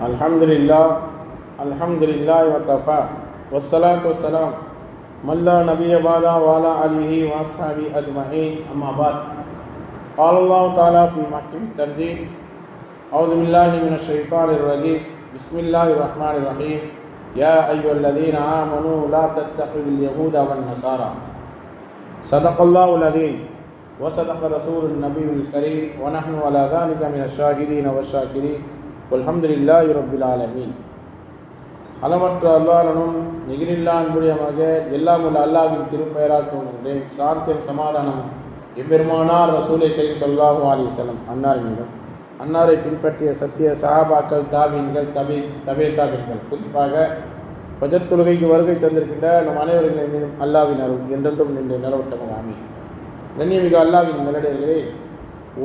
الحمد لله الحمد لله وكفى والصلاة والسلام من لا نبي بعد وعلى آله وأصحابه أجمعين أما بعد قال الله تعالى في محكم التنزيل أعوذ بالله من الشيطان الرجيم بسم الله الرحمن الرحيم يا أيها الذين آمنوا لا تتخذوا اليهود والنصارى صدق الله العظيم وصدق رسول النبي الكريم ونحن على ذلك من الشاهدين والشاكرين அல்ஹம்துலில்லாஹி ரப்பில் ஆலமீன். அளவற்ற அல்லாரனும் நிகரில்லா அன்புடையமாக எல்லாம் உள்ள அல்லாவின் திருப்பெயராக்கும் சார்த்தியம் சமாதானம் எம்பெருமானார் ரசூலை கையும் சொல்லாஹு அலி வசலம் அன்னார் மீதும் அன்னாரை பின்பற்றிய சத்திய சஹாபாக்கள் தாபீன்கள் தபி தபே தாபீன்கள். குறிப்பாக பஜத் தொழுகைக்கு வருகை தந்திருக்கின்ற நம் அனைவர்களின் மீதும் அல்லாவின் அருள் என்றென்றும் நின்று நிலவட்டங்கள் ஆமி கண்ணியமிகு அல்லாவின் நிலடையர்களே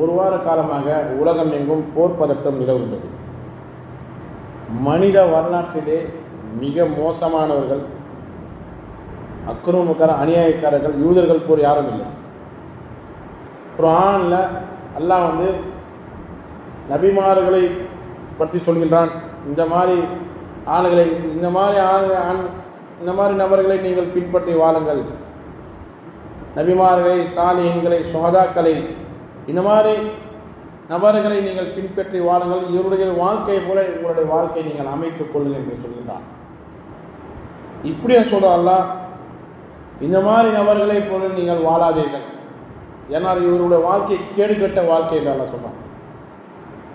ஒரு வார காலமாக உலகம் எங்கும் போர் பதட்டம் நிலவுகின்றது. மனித வரலாற்றிலே மிக மோசமானவர்கள் அக்ரமுக்கார அநியாயக்காரர்கள் யூதர்கள் போர் யாரும் இல்லை. குரானில் அல்லாஹ் வந்து நபிமார்களை பற்றி சொல்கின்றான். இந்த மாதிரி ஆளுகளை இந்த மாதிரி ஆளு ஆண் இந்த மாதிரி நபர்களை நீங்கள் பின்பற்றி வாழுங்கள் நபிமார்களை சாலியங்களை சுகதாக்களை இந்த மாதிரி நபர்களை நீங்கள் பின்பற்றி வாழுங்கள். இவருடைய வாழ்க்கையை போல உங்களுடைய வாழ்க்கையை நீங்கள் அமைத்துக் கொள்ளுங்கள் என்று சொல்கின்றான். இப்படியே சொல்றான்ல இந்த மாதிரி நபர்களை போல நீங்கள் வாழாதீர்கள். ஏன்னால் இவருடைய வாழ்க்கை கேடுகட்ட வாழ்க்கை என்று அல்ல சொல்றான்.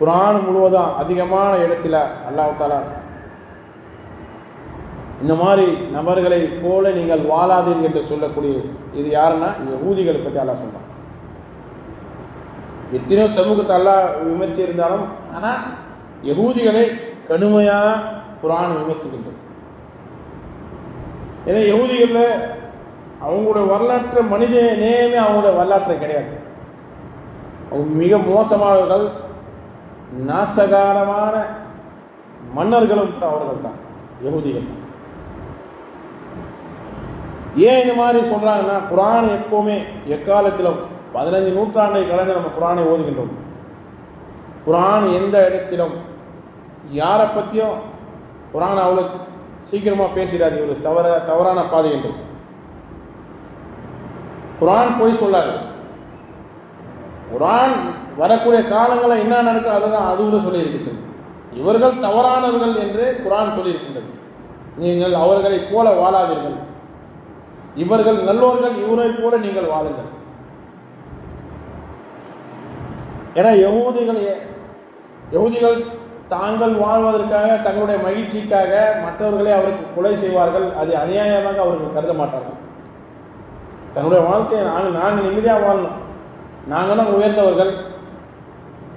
குரான் முழுவதும் அதிகமான இடத்துல அல்லாஹால இந்த மாதிரி நபர்களை போல நீங்கள் வாழாதீர்கள் என்று சொல்லக்கூடிய இது யாருன்னா யூதிகளை பற்றி அல்லா சொல்கிறான் எத்தனையோ சமூகத்தை அல்லா விமர்சி இருந்தாலும் ஆனால் யகூதிகளை கடுமையாக குரான் விமர்சிக்கின்றது. ஏன்னா யகூதிகளில் அவங்களுடைய வரலாற்று மனித நேயமே அவங்களுடைய வரலாற்று கிடையாது. அவங்க மிக மோசமானவர்கள் நாசகாரமான மன்னர்களும் கூட அவர்கள் தான் யகுதிகள். ஏன் இந்த மாதிரி சொல்கிறாங்கன்னா குரான் எப்போவுமே எக்காலத்திலும் பதினஞ்சு நூற்றாண்டை கடந்து நம்ம குரானை ஓதுகின்றோம். குரான் எந்த இடத்திலும் யாரை பற்றியும் குரான் அவ்வளோ சீக்கிரமாக பேசிடாது இவ்வளோ தவற தவறான பாதை என்று குரான் போய் சொல்லாது. குரான் வரக்கூடிய காலங்களில் என்ன நடக்கும் அதை தான் அது கூட சொல்லியிருக்கின்றது. இவர்கள் தவறானவர்கள் என்று குரான் சொல்லியிருக்கின்றது. நீங்கள் அவர்களை போல வாழாதீர்கள். இவர்கள் நல்லோர்கள் இவரைப் போல நீங்கள் வாழுங்கள். ஏன்னா யகுதிகள் யகுதிகள் தாங்கள் வாழ்வதற்காக தங்களுடைய மகிழ்ச்சிக்காக மற்றவர்களை அவருக்கு கொலை செய்வார்கள். அது அநியாயமாக அவர்கள் கருத மாட்டார்கள். தன்னுடைய வாழ்க்கையை நாங்கள் நாங்கள் நிம்மதியாக வாழணும். நாங்கள் தான் உயர்ந்தவர்கள்.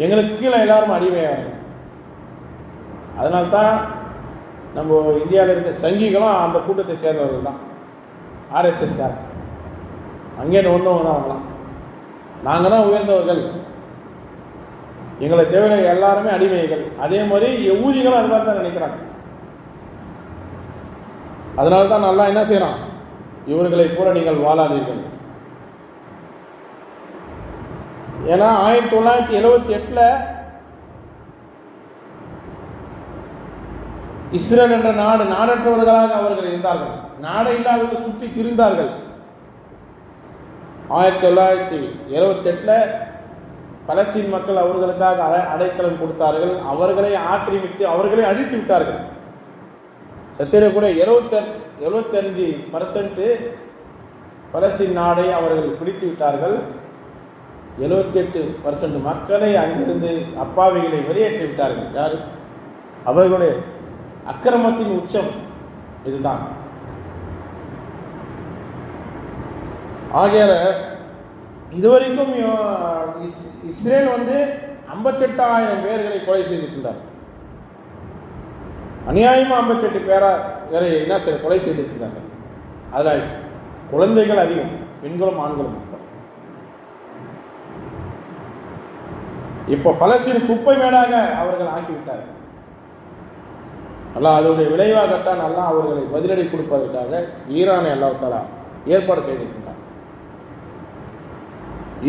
எங்களுக்கு கீழே எல்லாரும் அடிமையாகும். அதனால்தான் நம்ம இந்தியாவில் இருக்க சங்கிகளும் அந்த கூட்டத்தை சேர்ந்தவர்கள் தான். ஆர்எஸ்எஸ் கார் அங்கேருந்து ஒன்று தான் அவங்களாம். நாங்கள் தான் உயர்ந்தவர்கள். எங்களை தேவையான எல்லாருமே அடிமைகள். அதே மாதிரி ஊதிகளும் அது மாதிரி தான் நினைக்கிறாங்க. அதனால தான் நல்லா என்ன செய்யறான்? இவர்களை கூட நீங்கள் வாழாதீர்கள். ஏன்னா ஆயிரத்தி தொள்ளாயிரத்தி எழுவத்தி எட்டில் இஸ்ரேல் என்ற நாடு நாடற்றவர்களாக அவர்கள் இருந்தார்கள். நாடை இல்லாதவர்கள் சுற்றி திரிந்தார்கள். ஆயிரத்தி தொள்ளாயிரத்தி எழுவத்தி எட்டில் பலஸ்தீன் மக்கள் அவர்களுக்காக அடைக்கலம் கொடுத்தார்கள். அவர்களை ஆக்கிரமித்து அவர்களை அழித்து விட்டார்கள். சத்திர கூட எழுபத்த எழுபத்தஞ்சு பர்சன்ட்டு பலஸ்தீன் நாடை அவர்கள் பிடித்து விட்டார்கள். எழுபத்தெட்டு பர்சன்ட் மக்களை அங்கிருந்து அப்பாவிகளை வெளியேற்றி விட்டார்கள். யார்? அவர்களுடைய அக்கிரமத்தின் உச்சம் இதுதான். ஆகிய இதுவரைக்கும் இஸ்ரேல் வந்து ஐம்பத்தெட்டாயிரம் பேர்களை கொலை செய்திருக்கின்றார். அநியாயமாக ஐம்பத்தெட்டு பேரா வேற என்ன செய்ய கொலை செய்திருக்கிறாங்க அதில் குழந்தைகள் அதிகம் பெண்களும் ஆண்களும். இப்போ பலஸ்தீன் குப்பை மேடாக அவர்கள் ஆக்கிவிட்டார்கள் நல்லா அதனுடைய விளைவாகத்தான் நல்லா அவர்களை பதிலடி கொடுப்பதற்காக ஈரானை அல்லாஹாலா ஏற்பாடு செய்திருக்கிறார்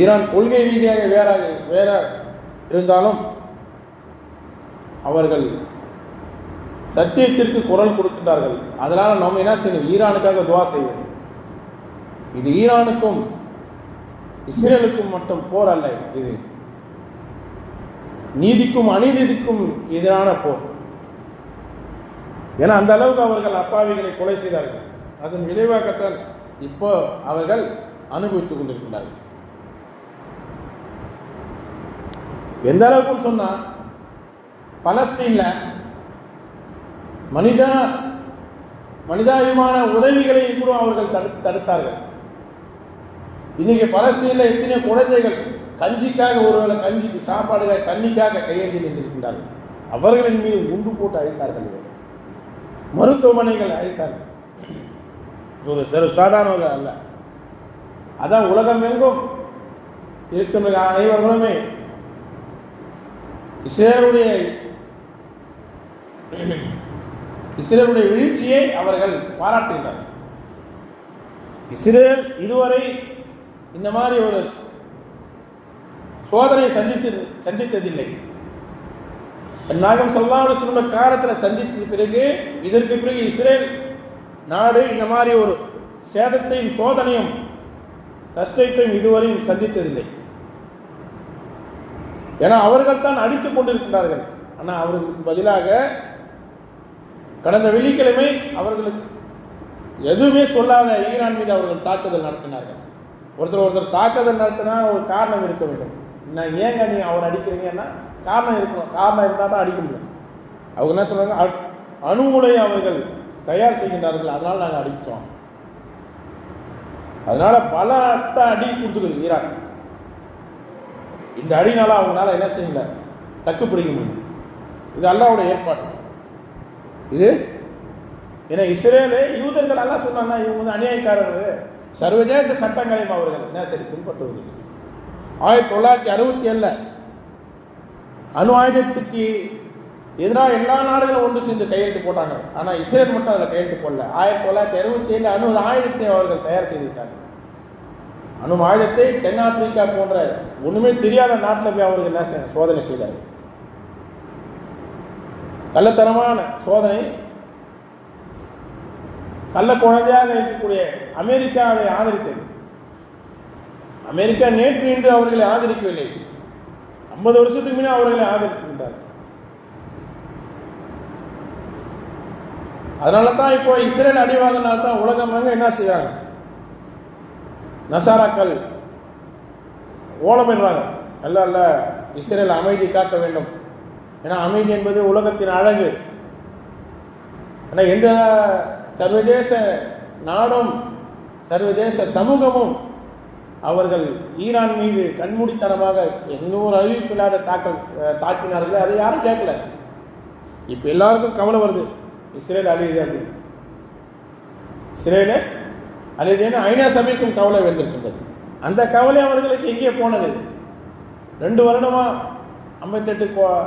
ஈரான் கொள்கை ரீதியாக வேற வேற இருந்தாலும் அவர்கள் சத்தியத்திற்கு குரல் கொடுக்கின்றார்கள். அதனால் நம்ம என்ன செய்யணும்? ஈரானுக்காக துவா செய்வோம் இது ஈரானுக்கும் இஸ்ரேலுக்கும் மட்டும் போர் அல்ல இது. நீதிக்கும் அநீதிக்கும் எதிரான போர். ஏன்னா அந்த அளவுக்கு அவர்கள் அப்பாவிகளை கொலை செய்தார்கள். அதன் விளைவாகத்தான் இப்போ அவர்கள் அனுபவித்துக் கொண்டிருக்கிறார்கள் எந்த அளவுக்கு சொன்னால் பலஸ்தீனில் மனித மனிதாபிமான உதவிகளை கூட அவர்கள் தடு தடுத்தார்கள். இன்னைக்கு பலஸ்தீனில் எத்தனை குழந்தைகள் கஞ்சிக்காக ஒருவேளை கஞ்சிக்கு சாப்பாடுக்காக தண்ணிக்காக கையேந்தி நின்றிருக்கின்றார்கள். அவர்களின் மீது குண்டு போட்டு அழைத்தார்கள் இவர்கள். மருத்துவமனைகள் அழைத்தார்கள். ஒரு சிறு சாதாரணவர்கள் அல்ல. அதான் உலகம் எங்கும் இருக்கின்ற அனைவர்களுமே இஸ்ரேலுடைய இஸ்ரேலுடைய வீழ்ச்சியை அவர்கள் பாராட்டுகின்றனர். இஸ்ரேல் இதுவரை இந்த மாதிரி ஒரு சோதனை சந்தித்து சந்தித்ததில்லை. நாகம் சொல்லாத சிறும காலத்தில் சந்தித்த பிறகு இதற்கு பிறகு இஸ்ரேல் நாடு இந்த மாதிரி ஒரு சேதத்தையும் சோதனையும் கஷ்டத்தையும் இதுவரையும் சந்தித்ததில்லை. ஏன்னா அவர்கள் தான் அடித்துக் கொண்டிருக்கிறார்கள் ஆனால் அவர்களுக்கு பதிலாக கடந்த வெள்ளிக்கிழமை அவர்களுக்கு எதுவுமே சொல்லாத ஈரான் மீது அவர்கள் தாக்குதல் நடத்தினார்கள். ஒருத்தர் ஒருத்தர் தாக்குதல் நடத்தினா ஒரு காரணம் இருக்க வேண்டும். நான் ஏங்க நீ அவர் அடிக்கிறீங்கன்னா காரணம் இருக்கணும். காரணம் இருந்தால் தான் அடிக்க முடியும். அவங்க என்ன சொல்கிறாங்க அ- அணுகுலை அவர்கள் தயார் செய்கின்றார்கள். அதனால் நாங்கள் அடித்தோம். அதனால் பல அட்ட அடி கொடுத்துருக்குது ஈரான். இந்த அடினால அவங்களால என்ன செய்யல? தக்கு பிடிக்க முடியும் இது அல்லாவுடைய ஏற்பாடு. இது ஏன்னா இஸ்ரேலு யூதர்கள் எல்லாம் சொன்னாங்கன்னா இவங்க வந்து அநியாயக்காரர்கள். சர்வதேச சட்டங்களையும் அவர்கள் என்ன சரி பின்பற்றுவதில்லை. ஆயிரத்தி தொள்ளாயிரத்தி அறுபத்தி ஏழில் அணு ஆயுதத்துக்கு எதிராக எல்லா நாடுகளும் ஒன்று சேர்ந்து கையெழுத்து போட்டாங்க. ஆனால் இஸ்ரேல் மட்டும் அதில் கையெழுத்து போடல. ஆயிரத்தி தொள்ளாயிரத்தி அறுபத்தி ஏழு அணு ஆயுதத்தை அவர்கள் தயார் செய்திருக்காங்க அணு ஆயுதத்தை தென்னாப்பிரிக்கா போன்ற ஒண்ணுமே தெரியாத நாட்டில் போய் அவர்கள் என்ன செய்ய- சோதனை செய்தார். கள்ளத்தனமான சோதனை. கள்ள குழந்தையாக இருக்கக்கூடிய அமெரிக்கா அதை ஆதரித்தது. அமெரிக்கா நேற்று இன்று அவர்களை ஆதரிக்கவில்லை. ஐம்பது வருஷத்துக்கு முன்னே அவர்களை ஆதரிக்கின்றார் அதனால தான் இப்போ இஸ்ரேல் அடிவாங்கனால தான் உலகம் என்ன செய்கிறாங்க நசாராக்கள் ஓலமிடுறாங்க அல்ல அல்ல இஸ்ரேல் அமைதி காக்க வேண்டும். ஏன்னா அமைதி என்பது உலகத்தின் அழகு. ஆனால் எந்த சர்வதேச நாடும் சர்வதேச சமூகமும் அவர்கள் ஈரான் மீது கண்மூடித்தனமாக எந்த ஒரு அறிவிப்பில்லாத தாக்கல் தாக்கினார்கள் அதை யாரும் கேட்கல. இப்போ எல்லாருக்கும் கவலை வருது. இஸ்ரேல் அழியுது அப்படின்னு. இஸ்ரேலே அழியுதுன்னு ஐநா சபைக்கும் கவலை வந்திருக்கின்றது அந்த கவலை அவர்களுக்கு எங்கே போனது? ரெண்டு வருடமா ஐம்பத்தெட்டு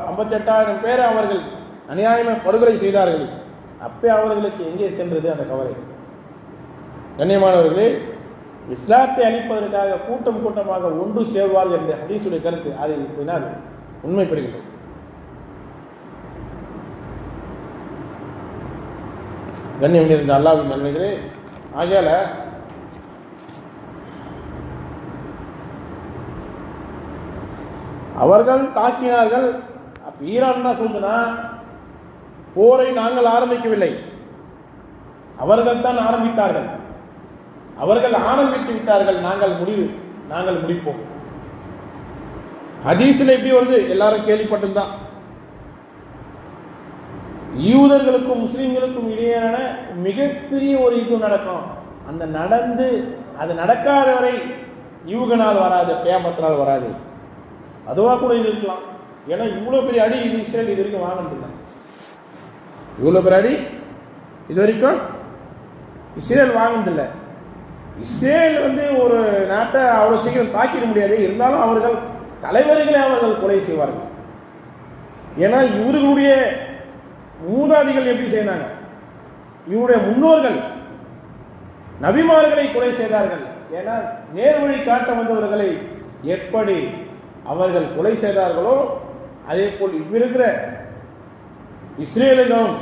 ஐம்பத்தெட்டாயிரம் பேரை அவர்கள் அநியாயமாக படுகொலை செய்தார்கள். அப்பே அவர்களுக்கு எங்கே சென்றது அந்த கவலை? கண்ணியமானவர்களே இஸ்லாத்தை அழிப்பதற்காக கூட்டம் கூட்டமாக ஒன்று சேர்வார் என்ற ஹதீஸுடைய கருத்து அதை பின்னால் உண்மைப்படுகின்றது. கண்ணியம் இருந்த அல்லாவின் நன்மைகளே ஆகையால அவர்கள் தாக்கினார்கள். ஈரான் என்ன சொல்லுதுன்னா போரை நாங்கள் ஆரம்பிக்கவில்லை. அவர்கள் தான் ஆரம்பித்தார்கள். அவர்கள் ஆரம்பித்து விட்டார்கள். நாங்கள் முடிவு நாங்கள் முடிப்போம். ஹதீஸில் எப்படி வருது? எல்லாரும் கேள்விப்பட்டிருந்தான். யூதர்களுக்கும் முஸ்லீம்களுக்கும் இடையேயான மிகப்பெரிய ஒரு இது நடக்கும். அந்த நடந்து அது நடக்காத வரை யூக நாள் வராது பேமத்து நாள் வராது. அதுவாக கூட இது இருக்கலாம். ஏன்னா இவ்வளோ பெரிய அடி இது இஸ்ரேல் இது வரைக்கும் வாங்கினதில்லை இவ்வளோ பெரிய அடி இது வரைக்கும் இஸ்ரேல் வாங்கினதில்லை இஸ்ரேல் வந்து ஒரு நாட்டை அவ்வளோ சீக்கிரம் தாக்கிட முடியாது. இருந்தாலும் அவர்கள் தலைவர்களை அவர்கள் கொலை செய்வார்கள். ஏன்னா இவர்களுடைய மூதாதிகள் எப்படி செய்தாங்க? இவருடைய முன்னோர்கள் நபிமார்களை கொலை செய்தார்கள். ஏன்னா நேர்வழி காட்ட வந்தவர்களை எப்படி அவர்கள் கொலை செய்தார்களோ அதே போல் இவ்விருக்கிற இஸ்ரேலுகளும்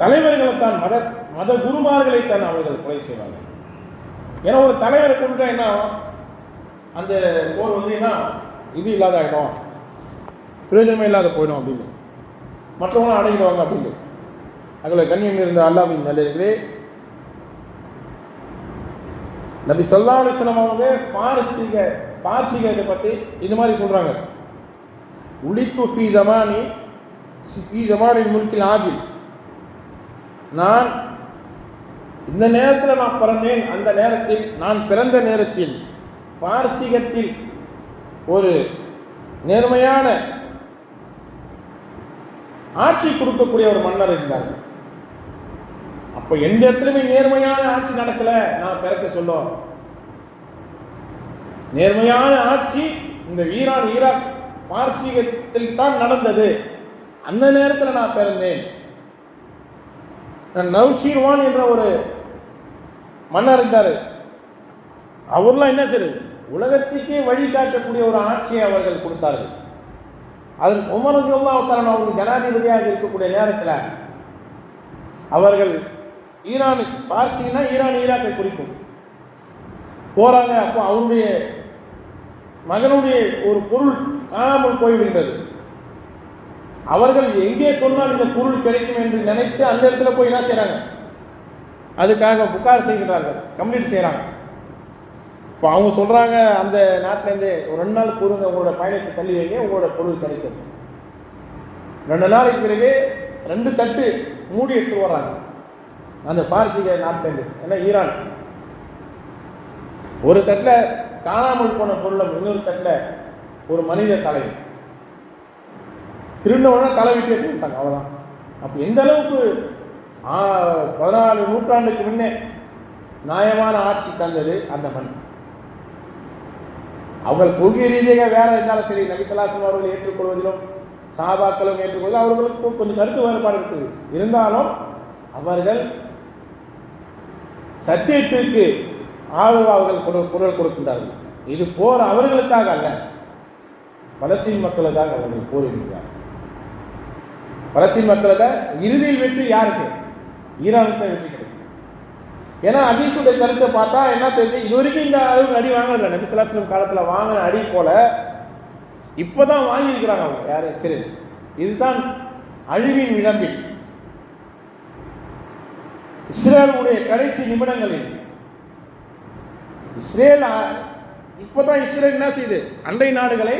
தலைவர்களை தான் மத மத குருமார்களை தான் அவர்கள் கொலை செய்வார்கள். ஏன்னா ஒரு தலைவரை கொண்டுட்டா என்ன அந்த போர் வந்து என்ன இது இல்லாத ஆகிடும் பிரயோஜனமே இல்லாத போயிடும் அப்படின்னு. மற்றவங்களும் அடைகிறவங்க அப்படின்னு அங்கே கண்ணியம் இருந்த அல்லாவின் நல்லே நபி சொல்லா அலிஸ்லாம் அவங்க பாரசீக பாரசீகத்தை பற்றி இது மாதிரி சொல்கிறாங்க உளித்து ஃபி ஜமானி ஃபி ஜமானின் முல்கில் ஆதில் நான் இந்த நேரத்தில் நான் பிறந்தேன் அந்த நேரத்தில் நான் பிறந்த நேரத்தில் பாரசீகத்தில் ஒரு நேர்மையான ஆட்சி கொடுக்கக்கூடிய ஒரு மன்னர் இருந்தார். அப்போ எந்த இடத்துலையுமே நேர்மையான ஆட்சி நடக்கல. நான் பிறக்க சொல்லுவோம் நேர்மையான ஆட்சி இந்த ஈரான் ஈராக் பார்சீகத்தில் தான் நடந்தது. அந்த நேரத்தில் நான் பிறந்தேன். நான் நவ்ஷீர்வான் என்ற ஒரு மன்னர் இருந்தார். அவர்லாம் என்ன தெரியுது உலகத்துக்கே வழிகாட்டக்கூடிய ஒரு ஆட்சியை அவர்கள் கொடுத்தார்கள். அதற்கு உமரது அவர்கள் அவர்கள் ஜனாதிபதியாக இருக்கக்கூடிய நேரத்தில் அவர்கள் ஈரானு பார்சின்னா ஈரான் ஈராக்கை குறிக்கும். போறாங்க அப்போ அவருடைய மகனுடைய ஒரு பொருள் காணாமல் போய்விடுகிறது. அவர்கள் எங்கே சொன்னால் இந்த பொருள் கிடைக்கும் என்று நினைத்து அந்த இடத்துல போய் என்ன செய்கிறாங்க அதுக்காக புகார் செய்கிறார்கள் கம்ப்ளீட் செய்கிறாங்க இப்போ அவங்க சொல்கிறாங்க அந்த நாட்டிலேருந்து ஒரு ரெண்டு நாள் பொருங்க உங்களோட பயணத்தை தள்ளி வைங்க உங்களோட பொருள் கிடைக்கும். ரெண்டு நாளைக்கு பிறகு ரெண்டு தட்டு மூடி எடுத்து வர்றாங்க அந்த பாரசீக நாட்டிலேருந்து ஏன்னா ஈரான். ஒரு தட்டில் காணாமல் போன பொருளும் இன்னொரு தட்டில் ஒரு மனித தலை. திருந்த தலை விட்டு எடுத்துட்டாங்க அவ்வளோதான் அப்போ எந்த அளவுக்கு பதினாலு நூற்றாண்டுக்கு முன்னே நியாயமான ஆட்சி தந்தது அந்த மண். அவர்கள் கொள்கை ரீதியாக வேற இருந்தாலும் சரி நபிசலாத்தும் அவர்கள் ஏற்றுக்கொள்வதிலும் சாபாக்களும் ஏற்றுக்கொள்வதிலும் அவர்களுக்கு கொஞ்சம் கருத்து வேறுபாடு இருக்குது. இருந்தாலும் அவர்கள் சத்தியத்திற்கு ஆதரவு அவர்கள் குரல் கொடுக்கின்றார்கள். இது போர் அவர்களுக்காக அல்ல. பலஸ்தீன் மக்களுக்காக அவர்கள் போரிடுகிறார் பலஸ்தீன் மக்களுக்காக இறுதியில் வெற்றி யாருக்கு? ஈரானுக்கு வெற்றி கிடைக்கும். ஏன்னா அதீசுடைய கருத்தை பார்த்தா என்ன தெரியுது? இது வரைக்கும் இந்த அளவுக்கு அடி வாங்கல நபி காலத்தில் வாங்கின அடி போல இப்போதான் வாங்கியிருக்கிறாங்க அவங்க. யாரு? சரி இதுதான் அழிவின் விளம்பில் இஸ்ரேலுடைய கடைசி நிமிடங்களில் இஸ்ரேல் இப்போதான் இஸ்ரேல் என்ன செய்யுது அண்டை நாடுகளை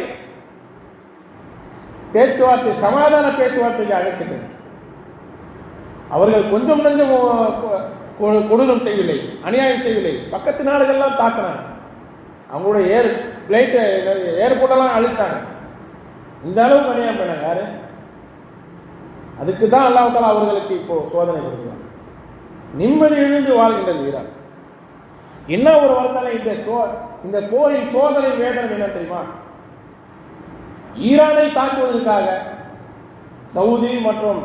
பேச்சுவார்த்தை சமாதான பேச்சுவார்த்தைக்கு அழைக்கிறது அவர்கள் கொஞ்சம் கொஞ்சம் கொடூரம் செய்யவில்லை அநியாயம் செய்யவில்லை. பக்கத்து நாடுகள்லாம் தாக்கினாங்க அவங்களோட ஏர் பிளைட்டை ஏர்போர்ட்டெல்லாம் அழிச்சாங்க. இந்த அளவுக்கு அநியாயம் பண்ணாங்க யாரு? அதுக்கு தான் அல்லாஹால அவர்களுக்கு இப்போ சோதனை கொடுக்குறாங்க நிம்மதி இழந்து வாழ்கின்றது ஈரான் என்ன ஒரு வார்த்தை இந்த சோ இந்த போரின் சோதனை வேதனை என்ன தெரியுமா? ஈரானை தாக்குவதற்காக சவுதி மற்றும்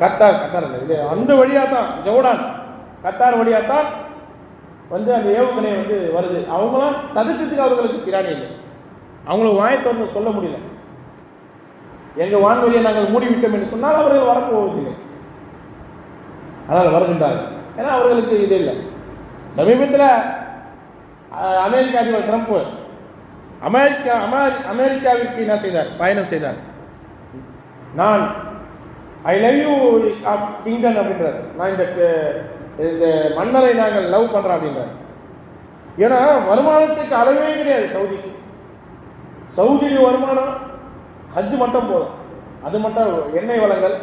கத்தார் கத்தார். இல்லை இது அந்த வழியாக தான் ஜோர்டான். கத்தார் வழியா தான் வந்து அந்த ஏவுகணை வந்து வருது. அவங்களாம் தடுக்கிறதுக்கு அவர்களுக்கு திராணி இல்லை. அவங்கள வாயத்தொன்று சொல்ல முடியல. எங்கள் வான்வெளியை நாங்கள் மூடிவிட்டோம் என்று சொன்னால் அவர்கள் வரப்போவதில்லை. அதனால் வருகின்றார்கள். ஏன்னா அவர்களுக்கு இது இல்லை. சமீபத்தில் அமெரிக்க அதிபர் ட்ரம்ப் அமெரிக்கா அமெரிக்காவிற்கு என்ன செய்தார்? பயணம் செய்தார். நான் I love you of kingdom அப்படின்றார் நான் இந்த இந்த மன்னரை நாங்கள் லவ் பண்ணுறோம் அப்படின்றார். ஏன்னா வருமானத்துக்கு அளவே கிடையாது சவுதிக்கு. சவுதியுடைய வருமானம் ஹஜ் மட்டும் போதும். அது மட்டும் எண்ணெய் வளங்கள்.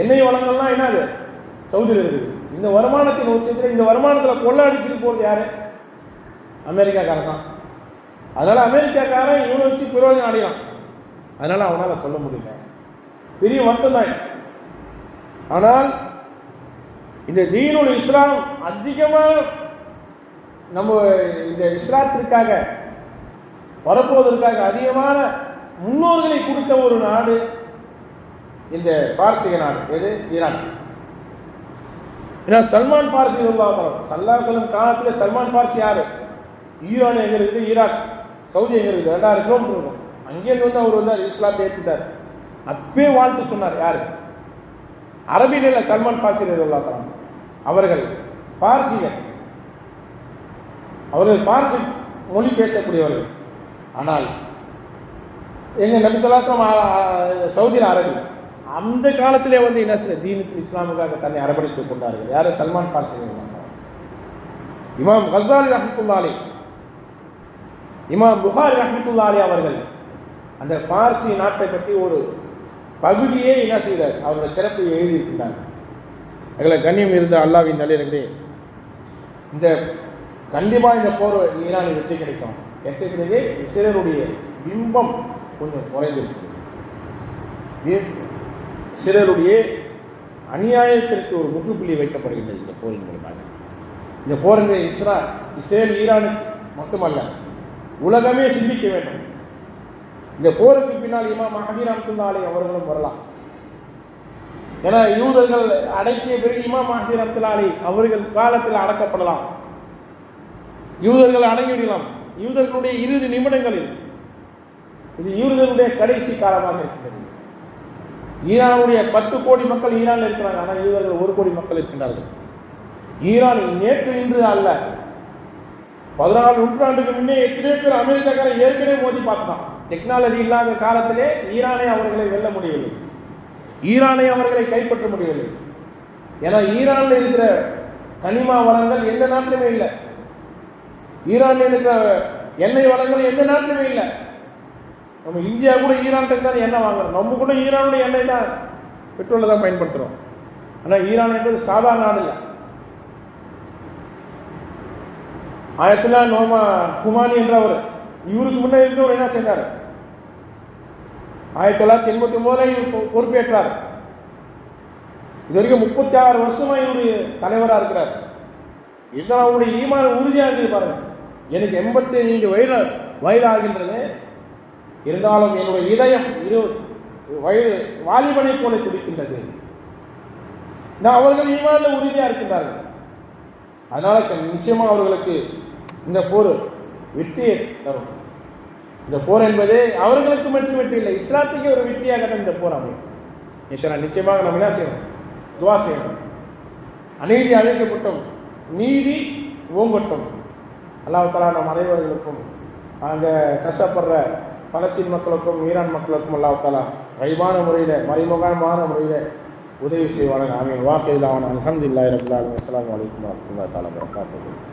எண்ணெய் வளங்கள்லாம் என்னது சவுதியில் இருக்குது. இந்த வருமானத்தின் உச்சத்தில் இந்த வருமானத்தில் கொள்ள அடிச்சுட்டு போகிறது யார்? அமெரிக்காக்காரன் தான். அதனால் அமெரிக்காக்காரன் இவனை வச்சு பிரயோஜனம் அடையான் அதனால் அவனால் சொல்ல முடியல. பெரிய வருத்தம் தான் ஆனால் இந்த தீனுல் இஸ்லாம் அதிகமாக நம்ம இந்த இஸ்லாத்திற்காக வரப்போவதற்காக அதிகமான முன்னோர்களை கொடுத்த ஒரு நாடு இந்த பாரசீக நாடு. எது? ஈரான். ஏன்னா சல்மான் பார்சி சல்லாசலம் காலத்தில் சல்மான் பாரசி யாரு? ஈரான் எங்க இருக்குது? ஈராக். சவுதி எங்க இருக்குது? ரெண்டாயிரம் கிலோமீட்டர் இருக்கும் அங்கேருந்து வந்து அவர் வந்து இஸ்லாத்தை ஏற்றுட்டார் அப்பே வாழ்த்து சொன்னார் யாரு? அரபியில் சல்மான் பாசி ரலியல்லாஹு அவர்கள் பார்சிகள் அவர்கள் பார்சி மொழி பேசக்கூடியவர்கள். ஆனால் எங்க நபிசலாத்தம் சவுதி அரபி. அந்த காலத்திலே வந்து என்ன செய்ய தீனுக்கு இஸ்லாமுக்காக தன்னை அரவணைத்துக் கொண்டார்கள். யாரு? சல்மான் பார்சி இமாம் கசாலி ரஹமத்துல்லாலி இமாம் புகாரி ரஹமத்துல்லாலி அவர்கள் அந்த பார்சி நாட்டை பற்றி ஒரு பகுதியே என்ன செய்கிறார் அவருடைய சிறப்பை எழுதியிருக்கின்றார். எங்களை கண்ணியம் இருந்த அல்லாவின் நல்லிறங்களே இந்த கண்டிப்பாக இந்த போர் ஈரானில் வெற்றி கிடைக்கும். வெற்றி கிடைக்கே சிலருடைய பிம்பம் கொஞ்சம் குறைந்திருக்கிறது. வி- சிலருடைய அநியாயத்திற்கு ஒரு முற்றுப்புள்ளி வைக்கப்படுகின்றது இந்த போரின் மூலமாக. இந்த போர் இஸ்ரா இஸ்ரேல் ஈரானுக்கு மட்டுமல்ல உலகமே சிந்திக்க வேண்டும். இந்த போருக்கு பின்னால் இமாம் மஹதி ரம்துல்லாலை அவர்களும் வரலாம். ஏன்னா யூதர்கள் அடக்கிய பிறகு இமாம் மஹதி ரம்துல்லாலை அவர்கள் காலத்தில் அடக்கப்படலாம். யூதர்கள் அடங்கிவிடலாம் யூதர்களுடைய இறுதி நிமிடங்களில் இது யூதர்களுடைய கடைசி காலமாக இருக்கிறது ஈரானுடைய பத்து கோடி மக்கள் ஈரானில் இருக்கிறாங்க. ஆனால் யூதர்கள் ஒரு கோடி மக்கள் இருக்கின்றார்கள். ஈரான் நேற்று இன்று அல்ல. பதினாலு நூற்றாண்டுக்கு முன்னே எத்தனை பேர் அமெரிக்காக்காரன் ஏற்கனவே மோதி பார்த்தான் டெக்னாலஜி இல்லாத காலத்திலே ஈரானை அவர்களை வெல்ல முடியவில்லை. ஈரானை அவர்களை கைப்பற்ற முடியவில்லை. ஏன்னா ஈரானில் இருக்கிற கனிமா வளங்கள் எந்த நாட்டிலுமே இல்லை. ஈரானில் இருக்கிற எண்ணெய் வளங்கள் எந்த நாட்டிலுமே இல்லை. நம்ம இந்தியா கூட ஈரான்கிட்ட தான் எண்ணெய் வாங்குறோம் நம்ம கூட ஈரானுடைய எண்ணெய் தான் பெட்ரோலை தான் பயன்படுத்துகிறோம் ஆனால் ஈரான் என்பது சாதாரண நாடு இல்லை. ஆயத்துல்லா நோமா ஹுமானி என்றவர் இவருக்கு முன்னே இருந்தவர் என்ன செஞ்சார்? ஆயிரத்தி தொள்ளாயிரத்தி எண்பத்தி ஒன்பதுல இவர் பொ- பொறுப்பேற்றார். இது வரைக்கும் முப்பத்தி ஆறு வருஷமா இவர் தலைவராக இருக்கிறார். இதுதான் அவருடைய ஈமான உறுதியாக இருக்குது பாருங்க. எனக்கு எண்பத்தி ஐந்து வயது வயதாகின்றது இருந்தாலும் என்னுடைய இதயம் இரு வயது வாலிபனை போல துடிக்கின்றது. நான் அவர்கள் ஈமானில் உறுதியாக இருக்கின்றார்கள். அதனால நிச்சயமாக அவர்களுக்கு இந்த போர் வெற்றியை தரும். இந்த போர் என்பது அவர்களுக்கு மட்டும் வெற்றி இல்லை இஸ்லாத்துக்கு ஒரு வெற்றியாக தான் இந்த போர் அமையும். ஈஸ்வரா நிச்சயமாக நம்ம என்ன செய்யணும்? துவா செய்யணும். அநீதி அழைக்கப்பட்டோம் நீதி ஓங்கட்டும். அல்லாஹாலா நம் அனைவர்களுக்கும் அங்கே கஷ்டப்படுற பலஸ்தீன் மக்களுக்கும் ஈரான் மக்களுக்கும் அல்லாஹாலா வைமான முறையில் மறைமுகமான முறையில் உதவி செய்வானாங்க ஆமீன். வாக்கில் அவன் அலமதுல்லாஹி ரபுல்லாலும் அஸ்லாம் வலைக்கம் வரமத்துல்லா தாலா வரகாத்து